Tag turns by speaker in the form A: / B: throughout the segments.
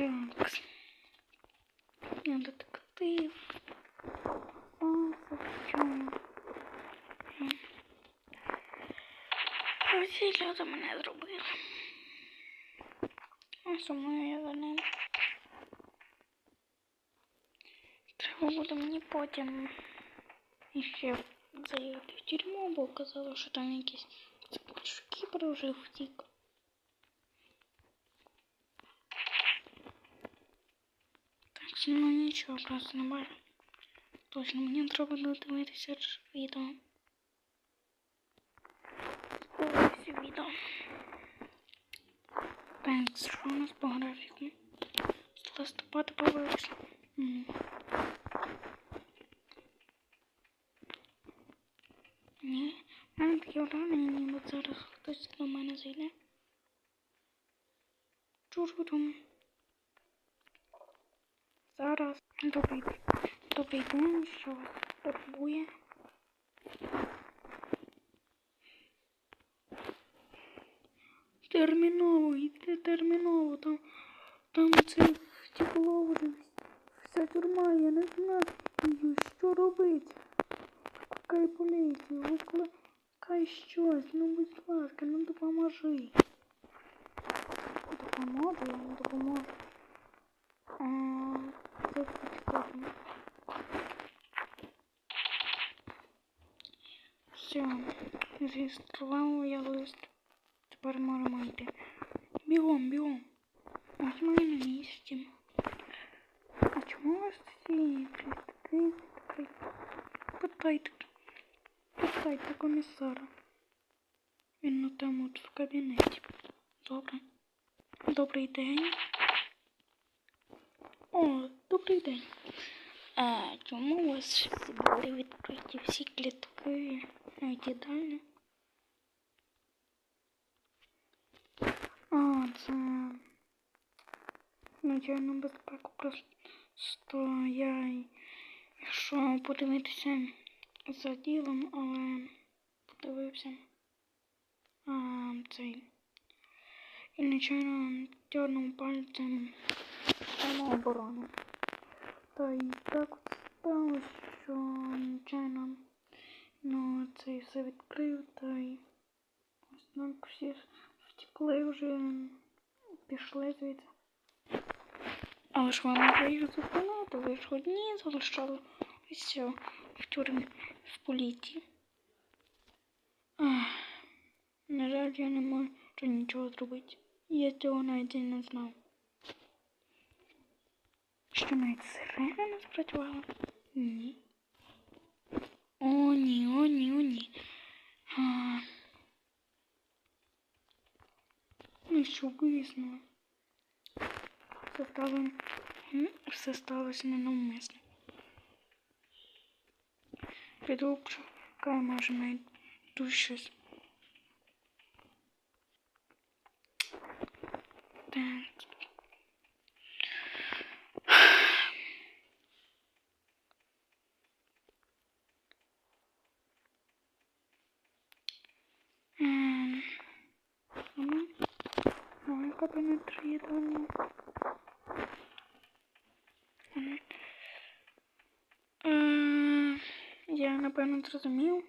A: Так. Я детектив. А, за чому? Весілля за мене зробили. А сумую я за ним. Треба буде мені потім іще Заїхати в тюрму, бо казали, що там якісь цепочки прожив втік. Так що ну нічого, просто не бачу. Точно, мені треба додивитися відео. Ось відео. Так, що у нас по графіку? З листопада. Ні, мене таке враження, ніби зараз хтось до мене зайде. Чурурум. Зараз. Добрий, добрий день, що вас турбує. Терміново, йди терміново, там, там це вже вся тюрма, я не знаю, що робити. Викликай поліцію, викликай щось, ну будь ласка, ну допоможи. Допоможу, я не допоможу. Все, зреєстрував я лист. Тепер можемо йти. Бігом, бігом. Ось ми на місці. А чому у вас всі? Питайте. Питайте комісара. Він ну там от в кабінеті. Добре. Добрий день. О, добрий день. А чому у вас були відкриті всі клітки навіть їдальні? А, це надзвичайну безпеку просто я йшов подивитися за ділом, але подивився а, цей. І нечайно дернув пальцем самооборону. Та й так от сталося, що нечайно ну, це все відкрив, та й ось так всі втекли вже, пішли звідси. Але ж вам треба їх зупинити, ви ж одні залишали ось все в тюрмі в поліції. Ах, на жаль, я не можу нічого зробити. Я цього навіть і не знав. Що навіть сирена не спрацювала? Ні. О, ні, о, ні, о, ні. А... Ну що вияснило? Все стало... м, Все сталося ненавмисно. Піду чекаю, може знайду щось. Так. Ем, ну, Мой кабінет їдальні. Ем, е, Я напевно зрозумів.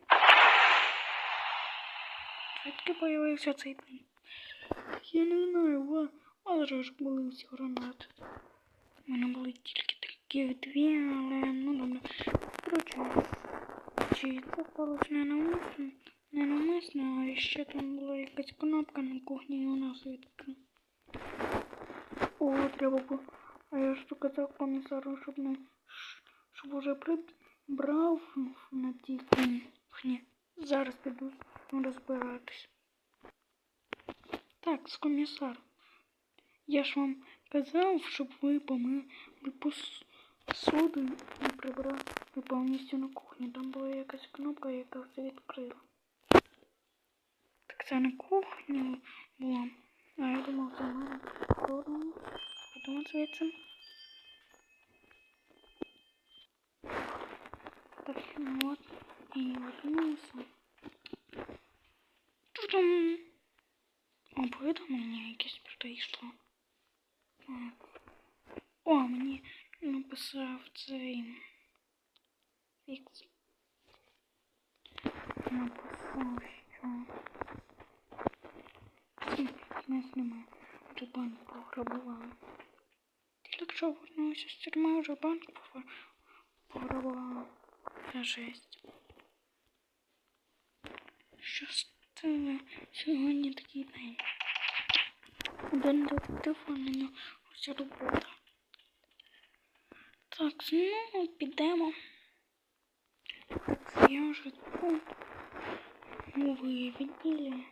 A: Звідки появився цей день? Я не знаю, ва- але ж були всі гранати. У мене були тільки такі дві, але ну добре. Коротше, чи це сталося ненавмисно? Ненавмисно, а ще там була якась кнопка на кухні і у нас відкрила. О, треба було. А я ж казав комісару, щоб не щоб уже прибрав на тій кухні. Зараз піду розбиратись. Так, з комісаром. Я ж вам казав, щоб ви помили посуду і прибрали повністю на кухні. Там була якась кнопка, яка все відкрила. Так це на кухні було. А я думав, це мене сторону. Подумав звідси. Так, ну от. І вернувся. Що там? О, повідомлення якесь прийшло. Так. О, мені написав цей фікс. Написав, що нас немає. Вже банк пограбували. Тільки що повернувся з тюрми, вже банк погра- пограбували. Це жесть. Що стало сьогодні такий день? Один на нього вся робота. Так, ну підемо. Так, я вже тут. У відділі.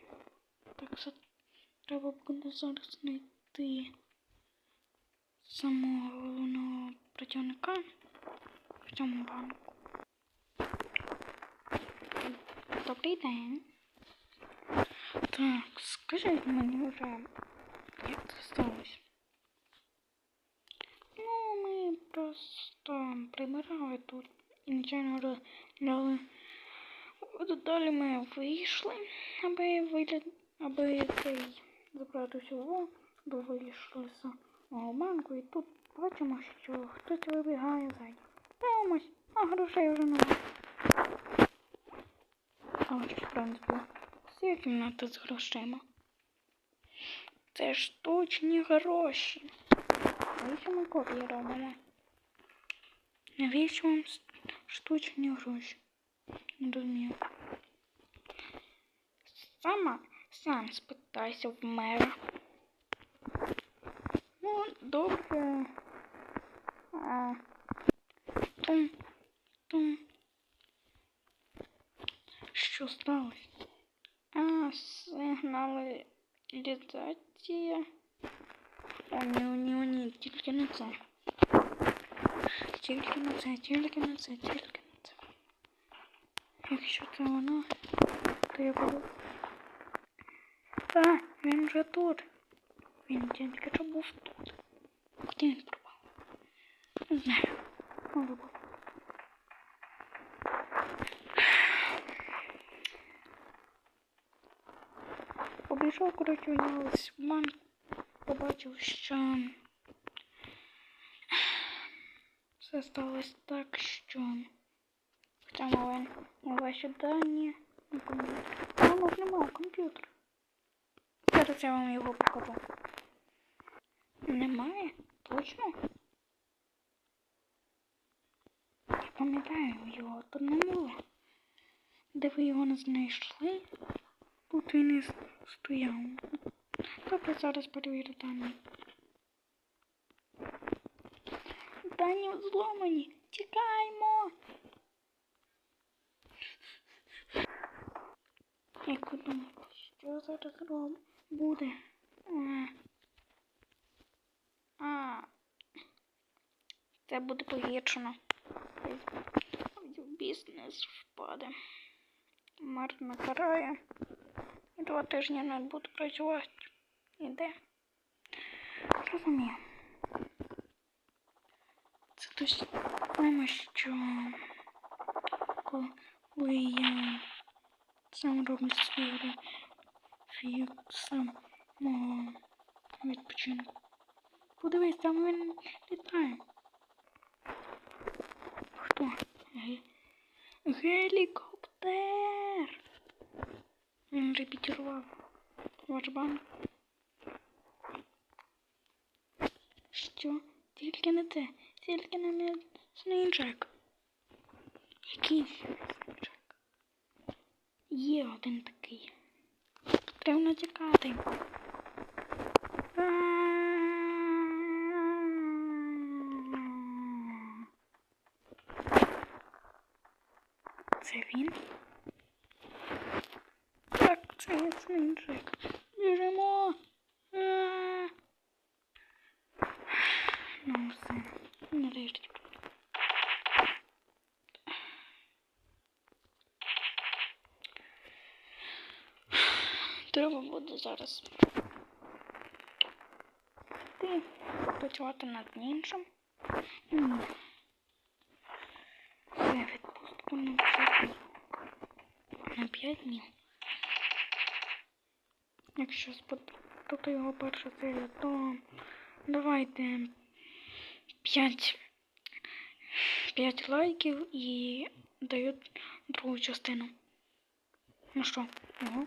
A: Так, це треба буде зараз знайти самого головного працівника в цьому банку. Добрий день. Так, скажіть мені вже, як це сталося? Ну, ми просто прибирали тут і нічого розгляли. От далі ми вийшли, аби вигляд, аби цей забрати всього, аби вийшли з мого банку і тут бачимо, що хтось вибігає ззаді. Дивимось, а грошей вже немає. Але ж в принципі, всі кімнати з грошима. Це штучні гроші. Навіщо ми копії робимо? Навіщо вам с- штучні гроші? Не розумію. Сама сам спитайся в мера. Ну, добре. А, тум, тум. Що сталося? А, сигналізація. О, ні, ні, ні, тільки не це. Тільки на це, тільки на це, тільки на це. Якщо це воно, то я буду. Та, він вже тут. Він тільки що був тут. Куди він пропав? Не знаю. Може бути. Побійшов, коротше, ось в банк побачив, що все сталося так, що хоча мали ваші дані на комп'ютер. Воно ж немає комп'ютера. Зараз я вам його покажу. Немає? Точно? Я пам'ятаю його, тут не було. Де ви його не знайшли? Тут він і стояв. Добре, зараз перевірю дані. Дані зломані. Тікаймо. Як ви думаєте, що зараз роб буде? А. а. Це буде погіршено. Бізнес впаде. Марна карає. Два тижні не буду працювати. Іде. Розумію. Це точно що коли я сам роблю свій фіксом мого відпочинку. Подивись, там він літає. Хто? Гелікоптер. Він репетірував ваш банк. Що? Тільки не те. Тільки не м'ясний джек. Який м'ясний джек? Є один такий. Потрібно тікати. Це він? Так, це м'ясний джек. Біжимо. А. Ну, все. Нарешті. Треба буде зараз ти працювати над іншим. Я відпустку на 5 днів. На 5 днів. Якщо тобто його перша серія, то давайте 5, 5 лайків і даю другу частину. Ну що, ого.